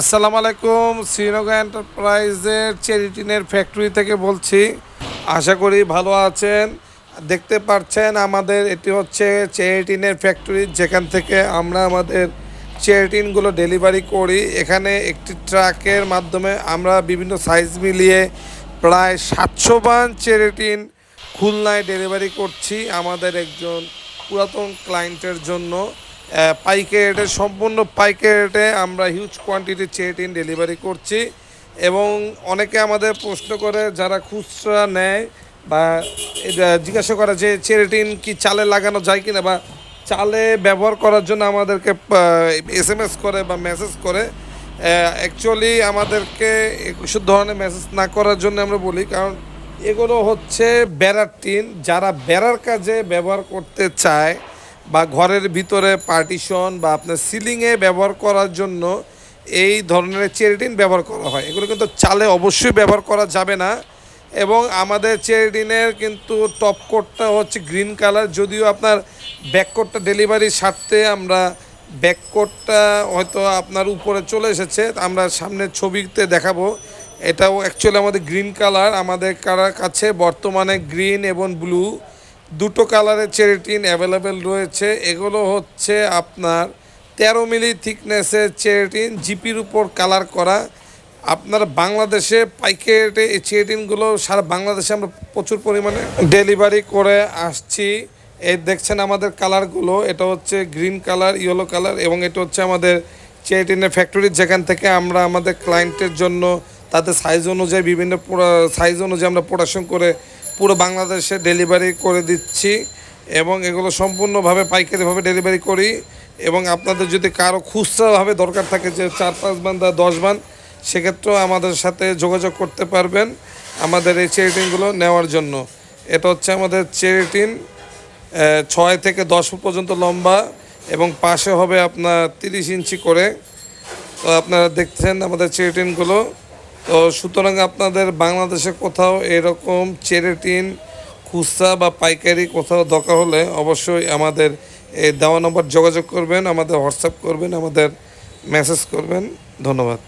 আসসালামু আলাইকুম, শ্রীনগর এন্টারপ্রাইজের চেরিটিনের ফ্যাক্টরি থেকে বলছি, আশা করি ভালো আছেন। দেখতে পাচ্ছেন আমাদের, এটি হচ্ছে চেরিটিনের ফ্যাক্টরি, যেখান থেকে আমরা আমাদের চেরিটিনগুলো ডেলিভারি করি। এখানে একটি ট্রাকের মাধ্যমে আমরা বিভিন্ন সাইজ মিলিয়ে প্রায় সাতশো বান চেরিটিন খুলনায় ডেলিভারি করছি আমাদের একজন পুরাতন ক্লায়েন্টের জন্য। রেটে সম্পূর্ণ পাইকারি রেটে আমরা হিউজ কোয়ান্টিটি চেরিটিন ডেলিভারি করছি। এবং অনেকে আমাদের প্রশ্ন করে, যারা খুচরা নেয় বা জিজ্ঞাসা করে যে চেরেটিন কি চালে লাগানো যায় কিনা বা চালে ব্যবহার করার জন্য আমাদেরকে এস এম এস করে বা মেসেজ করে অ্যাকচুয়ালি আমাদেরকে এসব ধরনের মেসেজ না করার জন্য আমরা বলি, কারণ এগুলো হচ্ছে বেড়ার টিন যারা বেড়ার কাজে ব্যবহার করতে চায় বা ঘরের ভিতরে পার্টিশন বা আপনার সিলিংয়ে ব্যবহার করার জন্য এই ধরনের চেরিটিন ব্যবহার করা হয়। এগুলো কিন্তু চালে অবশ্যই ব্যবহার করা যাবে না এবং আমাদের চেরিটিনের কিন্তু টপ কোটটা হচ্ছে গ্রিন কালার যদিও আপনার ব্যাক কোটটা ডেলিভারির স্বার্থে আমরা ব্যাক কোটটা হয়তো আপনার উপরে চলে এসেছে, আমরা সামনে ছবিতে দেখাবো। এটাও অ্যাকচুয়ালি আমাদের গ্রিন কালার আমাদের কারার কাছে বর্তমানে গ্রিন এবং ব্লু দুটো কালারের চেরিটিন অ্যাভেলেবেল রয়েছে। এগুলো হচ্ছে আপনার তেরো মিলি থিকনেসের চেরিটিন জিপির উপর কালার করা। আপনার বাংলাদেশে পাইকারি এই চেরিটিনগুলো সারা বাংলাদেশে আমরা প্রচুর পরিমাণে ডেলিভারি করে আসছি। এই দেখছেন আমাদের কালারগুলো, এটা হচ্ছে গ্রিন কালার, ইয়েলো কালার এবং এটা হচ্ছে আমাদের চেরিটিনের ফ্যাক্টরি যেখান থেকে আমরা আমাদের ক্লায়েন্টের জন্য, তাদের সাইজ অনুযায়ী বিভিন্ন সাইজ অনুযায়ী আমরা প্রোডাকশন করে পুরো বাংলাদেশে ডেলিভারি করে দিচ্ছি এবং এগুলো সম্পূর্ণভাবে পাইকারিভাবে ডেলিভারি করি এবং আপনাদের যদি কারও খুচরাভাবে দরকার থাকে যে চার, পাঁচ বান বা দশ বান, সেক্ষেত্রেও আমাদের সাথে যোগাযোগ করতে পারবেন আমাদের এই চেরিটিনগুলো নেওয়ার জন্য। এটা হচ্ছে আমাদের চেরিটিন ছয় থেকে দশ ফুট পর্যন্ত লম্বা এবং পাশে হবে আপনার তিরিশ ইঞ্চি করে। তো আপনারা দেখছেন আমাদের চেরিটিনগুলো তো সুতরাং আপনাদের বাংলাদেশে কোথাও এরকম চেরেটিন, খুচরা বা পাইকারি কোথাও দরকার হলে অবশ্যই আমাদের দেওয়া নম্বর যোগাযোগ করবেন, আমাদের হোয়াটসঅ্যাপ করবেন, আমাদের মেসেজ করবেন। ধন্যবাদ।